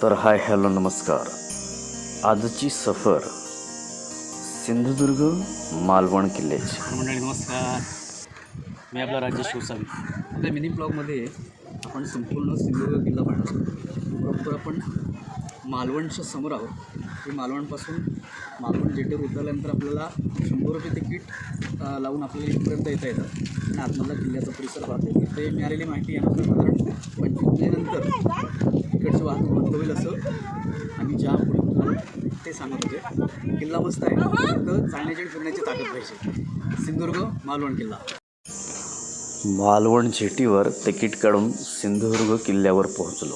तर hi hello नमस्कार. आजची सफर सिंधुदुर्ग मालवण किल्ल्याची. मंडळी नमस्कार. मी आपला राजेश शिवसावी आपल्या मिनी ब्लॉगमध्ये आपण संपूर्ण सिंधुदुर्ग किल्ला पाहणार बरोबर आपण मालवणच्या समोर आहोत. की मालवणपासून मालवण जेटीवर उतरल्यानंतर आपल्याला शंभर रुपये तिकीट लावून आपल्याला इथपर्यंत येता येतं आणि आतमधला किल्ल्याचा परिसर पाहतो. तिथे मिळालेली माहिती यानुसार साधारण पंचवीस होईल असं. आणि ज्या पुढे उतराल ते सांगत होते किल्ला मस्त आहे. फक्त चालण्याची आणि फिरण्याची ताकद पाहिजे. सिंधुदुर्ग मालवण किल्ला. मालवण झेटीवर तिकीट काढून सिंधुदुर्ग किल्ल्यावर पोहोचलो.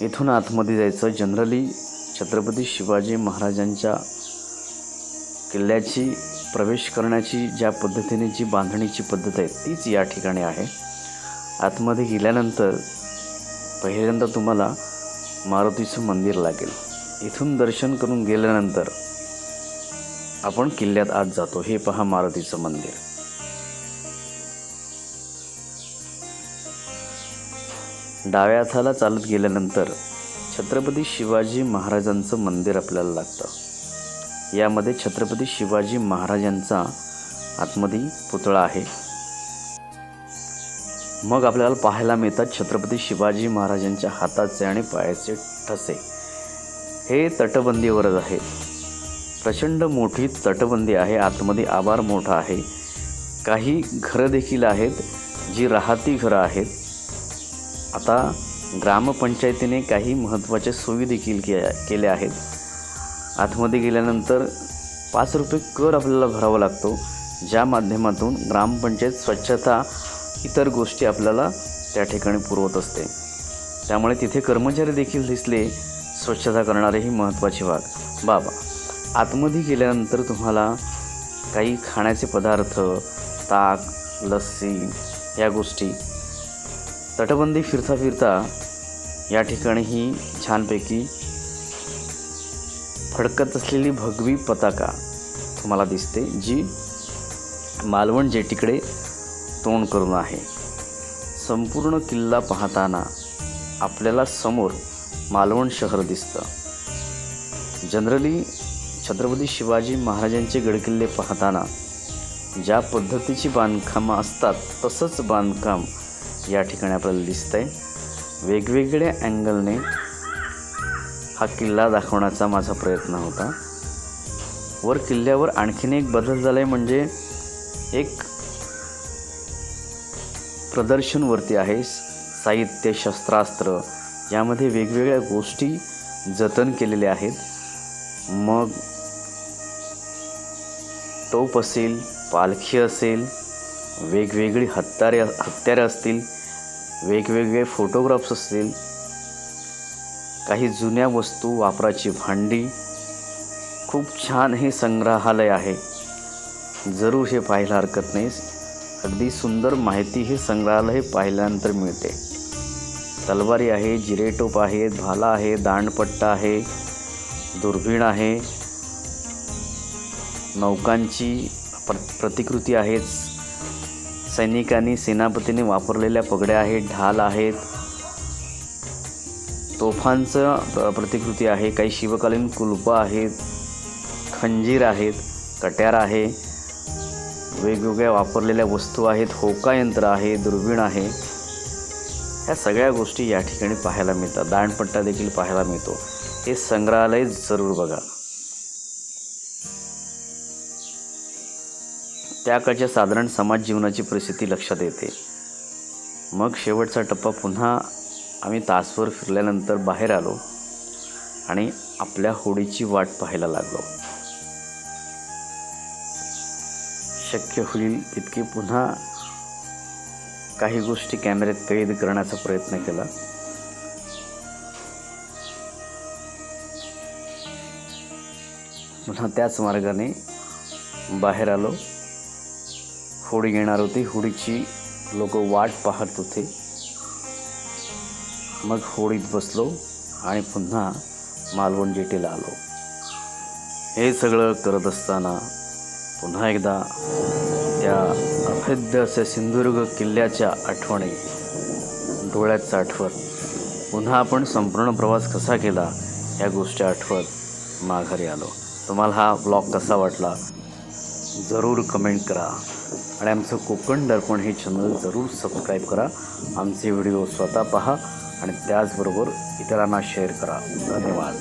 इथून आतमध्ये जायचं जनरली छत्रपती शिवाजी महाराजांच्या किल्ल्याची प्रवेश करण्याची ज्या पद्धतीने जी बांधणीची पद्धत आहे तीच या ठिकाणी आहे. आतमध्ये गेल्यानंतर पहिल्यांदा तुम्हाला मारुतीचं मंदिर लागेल. इथून दर्शन करून गेल्यानंतर आपण किल्ल्यात आत जातो. हे पहा मारुतीचं मंदिर. डाव्या हाताला चालत गेल्यानंतर छत्रपती शिवाजी महाराजांचं मंदिर आपल्याला लागतं. यामध्ये छत्रपती शिवाजी महाराजांचा आतमध्ये पुतळा आहे. मग आपल्याला पाहायला मिळतात छत्रपती शिवाजी महाराजांच्या हाताचे आणि पायाचे ठसे. हे तटबंदीवरच आहे. प्रचंड मोठी तटबंदी आहे. आतमध्ये आभार मोठा आहे. काही घरं देखील आहेत जी राहती घरं आहेत. आता ग्रामपंचायतीने काही महत्त्वाच्या सोयी देखील के केल्या आहेत. आतमध्ये गेल्यानंतर पाच रुपये कर आपल्याला भरावा लागतो. ज्या माध्यमातून ग्रामपंचायत स्वच्छता इतर गोष्टी आपल्याला त्या ठिकाणी पुरवत असते. त्यामुळे तिथे कर्मचारी देखील दिसले स्वच्छता करणारे ही महत्त्वाची बाब. बाबा आतमध्ये गेल्यानंतर तुम्हाला काही खाण्याचे पदार्थ ताक लस्सी या गोष्टी तटबंदी फिरता फिरता या ठिकाणी ही छानपैकी फडकत असलेली भगवी पताका तुम्हाला दिसते जी मालवण जेटीकडे तोंड करून आहे. संपूर्ण किल्ला पाहताना आपल्याला समोर मालवण शहर दिसतं. जनरली छत्रपती शिवाजी महाराजांचे गडकिल्ले पाहताना ज्या पद्धतीची बांधकामं असतात तसंच बांधकाम या ठिकाणी आपल्याला दिसतंय. वेगवेगळ्या अँगलने हा किल्ला दाखवण्याचा माझा प्रयत्न होता. वर किल्ल्यावर आणखीन एक बदल झाला आहे म्हणजे एक प्रदर्शनवरती आहे साहित्य शस्त्रास्त्र यामध्ये वेगवेगळ्या गोष्टी जतन केलेल्या आहेत. मग टोप असेल पालखी असेल वेगवेगळी हत्यारे हत्यारे असतील वेगवेगळे फोटोग्राफ्स असतील काही जुन्या वस्तू वापराची भांडी. खूप छान हे संग्रहालय आहे. जरूर हे पाहायला हरकत नाही अगदी सुंदर माहिती हे संग्रहालय पाहिल्यानंतर मिळते. तलवारी आहे जिरेटोप आहे भाला आहे दांडपट्टा आहे दुर्बीण आहे नौकांची प्र प्रतिकृती आहेच सैनिकांनी सेनापतीने वापरलेल्या पगड्या आहेत ढाल आहेत तोफांचं प्रतिकृती आहे काही शिवकालीन कुलपं आहेत खंजीर आहेत कट्यार आहे वेगवेगळ्या वापरलेल्या वस्तू आहेत होका यंत्र आहे दुर्बीण आहे. ह्या सगळ्या गोष्टी या ठिकाणी पाहायला मिळतात. दांडपट्टा देखील पाहायला मिळतो. हे संग्रहालय जरूर बघा. त्याकडच्या साधारण समाज जीवनाची परिस्थिती लक्षात येते. मग शेवटचा टप्पा पुन्हा आम्ही तासभर फिरल्यानंतर बाहेर आलो आणि आपल्या होडीची वाट पाहायला लागलो. शक्य होईल तितकी पुन्हा काही गोष्टी कॅमेऱ्यात कैद करण्याचा प्रयत्न केला. पुन्हा त्याच मार्गाने बाहेर आलो. होडी येणार होती. होडीची लोक वाट पाहत होते. मग होडीत बसलो आणि पुन्हा मालवण जेटीला आलो. हे सगळं करत असताना पुन्हा एकदा त्या अभेद्य असे सिंधुदुर्ग किल्ल्याच्या आठवणी डोळ्यात साठवत पुन्हा आपण संपूर्ण प्रवास कसा केला ह्या गोष्टी आठवत माघारी आलो. तुम्हाला हा ब्लॉग कसा वाटला जरूर कमेंट करा आणि आमचं कोकण दर्पण हे चॅनल जरूर सबस्क्राईब करा. आमचे व्हिडिओ स्वतः पहा आणि त्याचबरोबर इतरांना शेअर करा. धन्यवाद.